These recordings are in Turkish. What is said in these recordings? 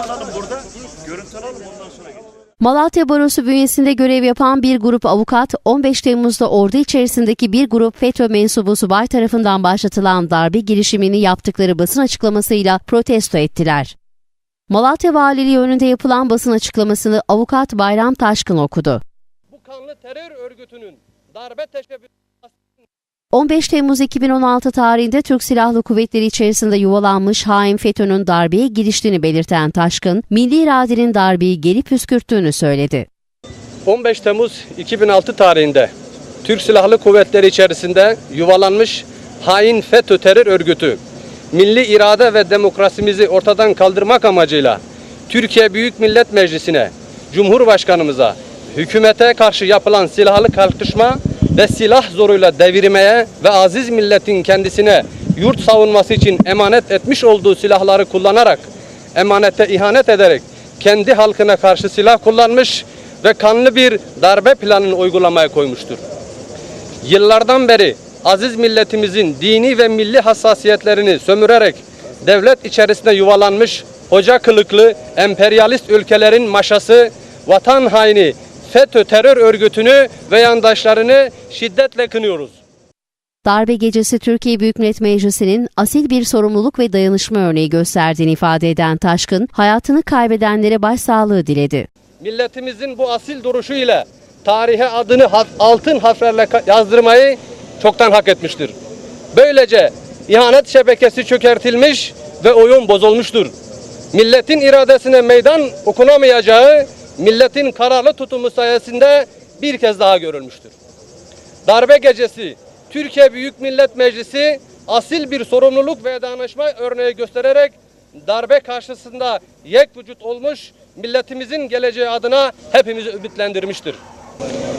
görüntü alalım burada. Görüntü alalım ondan sonra geçelim. Malatya Barosu bünyesinde görev yapan bir grup avukat 15 Temmuz'da ordu içerisindeki bir grup FETÖ mensubu subay tarafından başlatılan darbe girişimini yaptıkları basın açıklamasıyla protesto ettiler. Malatya Valiliği önünde yapılan basın açıklamasını avukat Bayram Taşkın okudu. bu kanlı terör örgütünün darbe teşebbüsü 15 Temmuz 2016 tarihinde Türk Silahlı Kuvvetleri içerisinde yuvalanmış hain FETÖ'nün darbeye giriştiğini belirten Taşkın, milli iradenin darbeyi geri püskürttüğünü söyledi. 15 Temmuz 2006 tarihinde Türk Silahlı Kuvvetleri içerisinde yuvalanmış hain FETÖ terör örgütü milli irade ve demokrasimizi ortadan kaldırmak amacıyla Türkiye Büyük Millet Meclisi'ne, Cumhurbaşkanımıza, hükümete karşı yapılan silahlı kalkışma ve silah zoruyla devirmeye ve aziz milletin kendisine yurt savunması için emanet etmiş olduğu silahları kullanarak emanete ihanet ederek kendi halkına karşı silah kullanmış ve kanlı bir darbe planını uygulamaya koymuştur. Yıllardan beri aziz milletimizin dini ve milli hassasiyetlerini sömürerek devlet içerisinde yuvalanmış hoca kılıklı emperyalist ülkelerin maşası vatan haini FETÖ terör örgütünü ve yandaşlarını şiddetle kınıyoruz. Darbe gecesi Türkiye Büyük Millet Meclisi'nin asil bir sorumluluk ve dayanışma örneği gösterdiğini ifade eden Taşkın, hayatını kaybedenlere başsağlığı diledi. Milletimizin bu asil duruşu ile tarihe adını altın harflerle yazdırmayı çoktan hak etmiştir. Böylece ihanet şebekesi çökertilmiş ve oyun bozulmuştur. Milletin iradesine meydan okunamayacağı milletin kararlı tutumu sayesinde bir kez daha görülmüştür. Darbe gecesi Türkiye Büyük Millet Meclisi asil bir sorumluluk ve dayanışma örneği göstererek darbe karşısında yek vücut olmuş milletimizin geleceği adına hepimizi ümitlendirmiştir.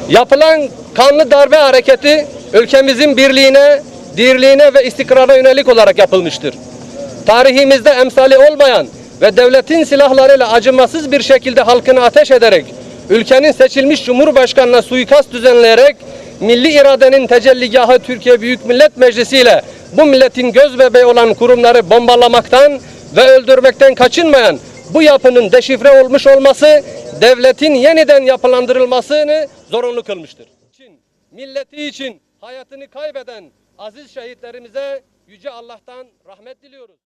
Yapılan kanlı darbe hareketi ülkemizin birliğine, dirliğine ve istikrara yönelik olarak yapılmıştır. Tarihimizde emsali olmayan ve devletin silahlarıyla acımasız bir şekilde halkını ateş ederek, ülkenin seçilmiş cumhurbaşkanına suikast düzenleyerek, milli iradenin tecelligahı Türkiye Büyük Millet Meclisi ile bu milletin göz bebeği olan kurumları bombalamaktan ve öldürmekten kaçınmayan bu yapının deşifre olmuş olması devletin yeniden yapılandırılmasını zorunlu kılmıştır. İçin, milleti için hayatını kaybeden aziz şehitlerimize yüce Allah'tan rahmet diliyoruz.